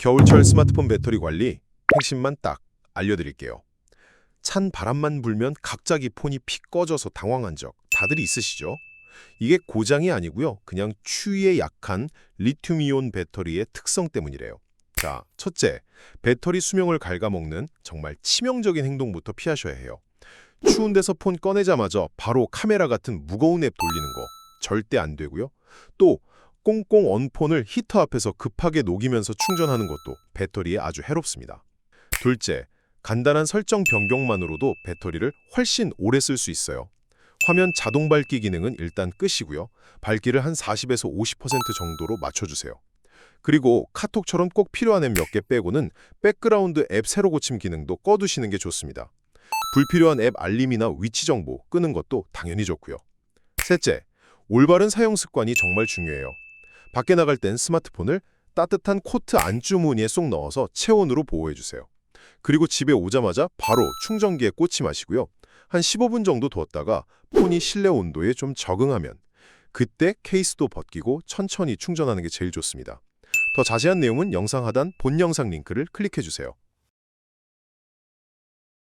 겨울철 스마트폰 배터리 관리 핵심만 딱 알려드릴게요. 찬 바람만 불면 갑자기 폰이 픽 꺼져서 당황한 적 다들 있으시죠? 이게 고장이 아니고요. 그냥 추위에 약한 리튬이온 배터리의 특성 때문이래요. 자, 첫째, 배터리 수명을 갉아먹는 정말 치명적인 행동부터 피하셔야 해요. 추운 데서 폰 꺼내자마자 바로 카메라 같은 무거운 앱 돌리는 거 절대 안 되고요. 또 꽁꽁 언 폰을 히터 앞에서 급하게 녹이면서 충전하는 것도 배터리에 아주 해롭습니다. 둘째, 간단한 설정 변경만으로도 배터리를 훨씬 오래 쓸 수 있어요. 화면 자동 밝기 기능은 일단 끄시고요. 밝기를 한 40에서 50% 정도로 맞춰주세요. 그리고 카톡처럼 꼭 필요한 앱 몇 개 빼고는 백그라운드 앱 새로 고침 기능도 꺼두시는 게 좋습니다. 불필요한 앱 알림이나 위치 정보 끄는 것도 당연히 좋고요. 셋째, 올바른 사용 습관이 정말 중요해요. 밖에 나갈 땐 스마트폰을 따뜻한 코트 안주무늬에 쏙 넣어서 체온으로 보호해주세요. 그리고 집에 오자마자 바로 충전기에 꽂지 마시고요. 한 15분 정도 두었다가 폰이 실내 온도에 좀 적응하면 그때 케이스도 벗기고 천천히 충전하는 게 제일 좋습니다. 더 자세한 내용은 영상 하단 본 영상 링크를 클릭해주세요.